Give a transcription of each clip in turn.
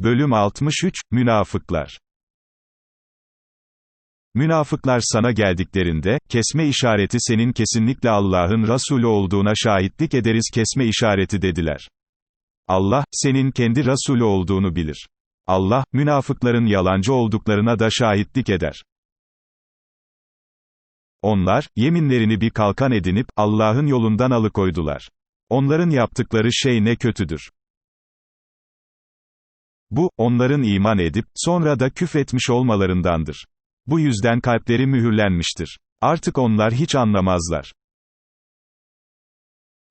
Bölüm 63, Münafıklar Münafıklar sana geldiklerinde, kesme işareti senin kesinlikle Allah'ın Resulü olduğuna şahitlik ederiz kesme işareti dediler. Allah, senin kendi Resulü olduğunu bilir. Allah, münafıkların yalancı olduklarına da şahitlik eder. Onlar, yeminlerini bir kalkan edinip, Allah'ın yolundan alıkoydular. Onların yaptıkları şey ne kötüdür. Bu, onların iman edip, sonra da küfretmiş olmalarındandır. Bu yüzden kalpleri mühürlenmiştir. Artık onlar hiç anlamazlar.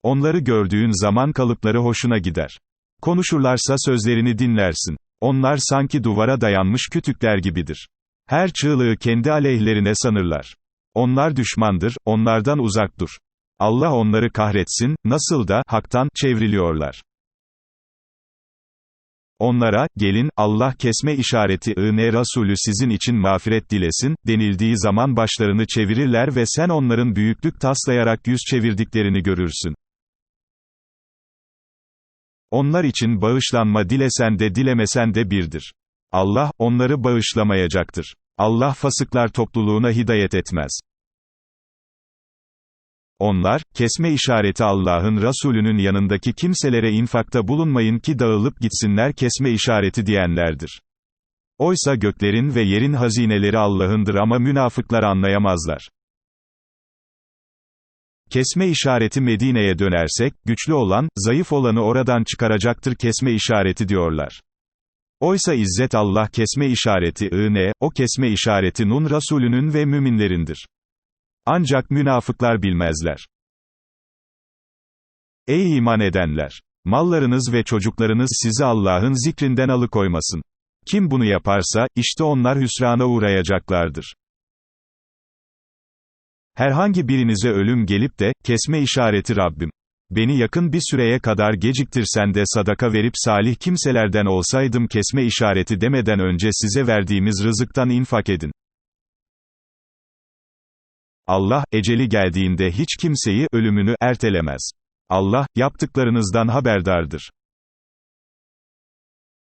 Onları gördüğün zaman kalıpları hoşuna gider. Konuşurlarsa sözlerini dinlersin. Onlar sanki duvara dayanmış kütükler gibidir. Her çığlığı kendi aleyhlerine sanırlar. Onlar düşmandır, onlardan uzak dur. Allah onları kahretsin, nasıl da, haktan, çevriliyorlar. Onlara, gelin, Allah kesme işareti ne Resulü sizin için mağfiret dilesin, denildiği zaman başlarını çevirirler ve sen onların büyüklük taslayarak yüz çevirdiklerini görürsün. Onlar için bağışlanma dilesen de dilemesen de birdir. Allah, onları bağışlamayacaktır. Allah fasıklar topluluğuna hidayet etmez. Onlar, kesme işareti Allah'ın Resulünün yanındaki kimselere infakta bulunmayın ki dağılıp gitsinler kesme işareti diyenlerdir. Oysa göklerin ve yerin hazineleri Allah'ındır ama münafıklar anlayamazlar. Kesme işareti Medine'ye dönersek, güçlü olan, zayıf olanı oradan çıkaracaktır kesme işareti diyorlar. Oysa izzet Allah kesme işareti ne, o kesme işareti Nun Resulünün ve müminlerindir. Ancak münafıklar bilmezler. Ey iman edenler! Mallarınız ve çocuklarınız sizi Allah'ın zikrinden alıkoymasın. Kim bunu yaparsa, işte onlar hüsrana uğrayacaklardır. Herhangi birinize ölüm gelip de, kesme işareti Rabbim. Beni yakın bir süreye kadar geciktirsen de sadaka verip salih kimselerden olsaydım kesme işareti demeden önce size verdiğimiz rızıktan infak edin. Allah, eceli geldiğinde hiç kimseyi, ölümünü, ertelemez. Allah, yaptıklarınızdan haberdardır.